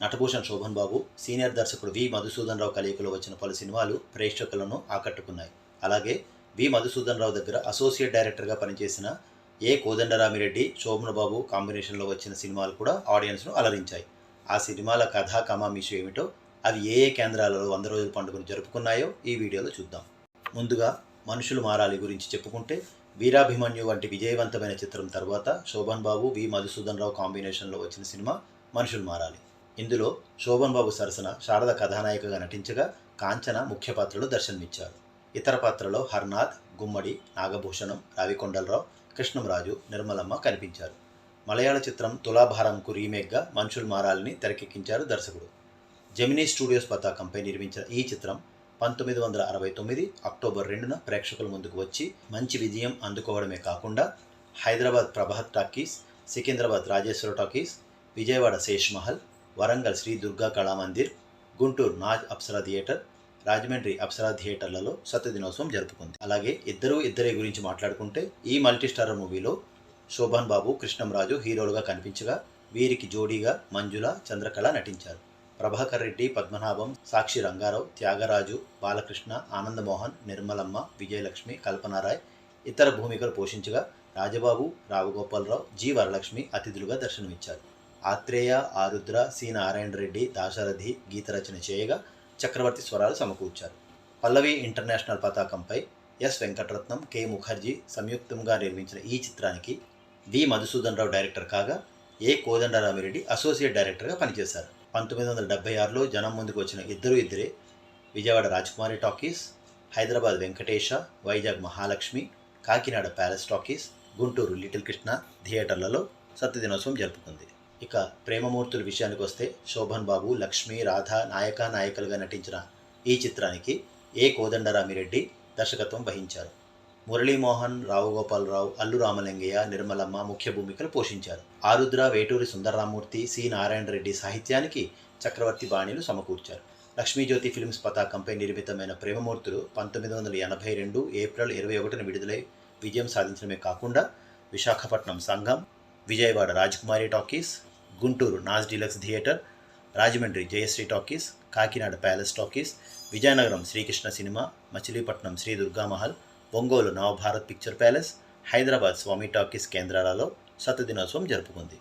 నటభూషణ్ శోభన్ బాబు senior దర్శకుడు వి మధుసూదన్ రావు కలయికలో వచ్చిన పలు సినిమాలు ప్రేక్షకులను ఆకట్టుకున్నాయి. అలాగే వి మధుసూదన్ రావు దగ్గర అసోసియేట్ డైరెక్టర్గా పనిచేసిన ఏ కోదండరామిరెడ్డి శోభన్ బాబు కాంబినేషన్లో వచ్చిన సినిమాలు కూడా ఆడియన్స్ను అలరించాయి. ఆ సినిమాల కథా కమామిషు ఏమిటో అవి ఏ ఏ కేంద్రాలలో వంద రోజుల పండుగను జరుపుకున్నాయో ఈ వీడియోలో చూద్దాం. ముందుగా మనుషులు మారాలి గురించి చెప్పుకుంటే వీరాభిమన్యు వంటి విజయవంతమైన చిత్రం తర్వాత శోభన్ బాబు వి మధుసూదన్ రావు కాంబినేషన్లో వచ్చిన సినిమా మనుషులు మారాలి. ఇందులో శోభన్ బాబు సరసన శారద కథానాయికగా నటించగా కాంచన ముఖ్య పాత్రలో దర్శనమిచ్చారు. ఇతర పాత్రలో హర్నాథ్ గుమ్మడి నాగభూషణం రావికొండలరావు కృష్ణంరాజు నిర్మలమ్మ కనిపించారు. మలయాళ చిత్రం తులాభారంకు రీమేక్గా మనుషులు మారాలని తెరకెక్కించారు దర్శకుడు. జెమినీ స్టూడియోస్ పతాకంపై నిర్మించిన ఈ చిత్రం పంతొమ్మిది వందల అరవై తొమ్మిది అక్టోబర్ రెండున ప్రేక్షకుల ముందుకు వచ్చి మంచి విజయం అందుకోవడమే కాకుండా Hyderabad Prabhat talkies Secunderabad Rajeshwara talkies Vijayawada Sesh Mahal Warangal Sri Durga Kalamandir Guntur Naz Apsara theatre Rajahmundry Apsara థియేటర్లలో సత్య దినోత్సవం జరుపుకుంది. అలాగే ఇద్దరు ఇద్దరే గురించి మాట్లాడుకుంటే ఈ మల్టీస్టారర్ మూవీలో శోభన్ బాబు కృష్ణంరాజు హీరోలుగా కనిపించగా వీరికి జోడీగా మంజుల చంద్రకళ నటించారు. ప్రభాకర్ రెడ్డి పద్మనాభం సాక్షి రంగారావు త్యాగరాజు బాలకృష్ణ ఆనందమోహన్ నిర్మలమ్మ విజయలక్ష్మి కల్పనారాయ్ ఇతర భూమికలు పోషించగా రాజబాబు రావుగోపాలరావు జి వరలక్ష్మి అతిథులుగా దర్శనమిచ్చారు. ఆత్రేయ ఆరుద్ర సి నారాయణ రెడ్డి దాశరథి గీత రచన చేయగా చక్రవర్తి స్వరాలు సమకూర్చారు. పల్లవి ఇంటర్నేషనల్ పతాకంపై ఎస్ వెంకటరత్నం కె ముఖర్జీ సంయుక్తంగా నిర్మించిన ఈ చిత్రానికి వి మధుసూదన్ రావు డైరెక్టర్ కాగా ఏ కోదండరామిరెడ్డి అసోసియేట్ డైరెక్టర్గా పనిచేశారు. పంతొమ్మిది వందల డెబ్బై ఆరులో జనం ముందుకు వచ్చిన ఇద్దరు ఇద్దరే Vijayawada Rajakumari talkies Hyderabad Venkatesa Vizag Mahalakshmi Kakinada palace talkies Guntur little Krishna థియేటర్లలో సత్య దినోత్సవం జరుపుకుంది. ఇక ప్రేమమూర్తుల విషయానికి వస్తే శోభన్ బాబు లక్ష్మి రాధ నాయక నాయకులుగా నటించిన ఈ చిత్రానికి ఏ కోదండరామిరెడ్డి దర్శకత్వం వహించారు. మురళీమోహన్ రావుగోపాలరావు అల్లు రామలింగయ్య నిర్మలమ్మ ముఖ్య భూమికలు పోషించారు. ఆరుద్ర వేటూరి సుందరరామూర్తి సి నారాయణ రెడ్డి సాహిత్యానికి చక్రవర్తి బాణీలు సమకూర్చారు. లక్ష్మీజ్యోతి ఫిల్మ్స్ పతాకంపై నిర్మితమైన ప్రేమమూర్తులు పంతొమ్మిది వందల ఎనభై రెండు ఏప్రిల్ ఇరవై ఒకటిన విడుదలై విజయం సాధించడమే కాకుండా Visakhapatnam Sangam Vijayawada Rajakumari talkies Guntur Naz deluxe theatre Rajahmundry Jayasri talkies Kakinada palace talkies Vizianagaram Sri Krishna cinema Machilipatnam Sri Durgamahal Ongole Navabharat picture palace Hyderabad Swamy talkies కేంద్రాలలో శత దినోత్సవం జరుపుకుంది.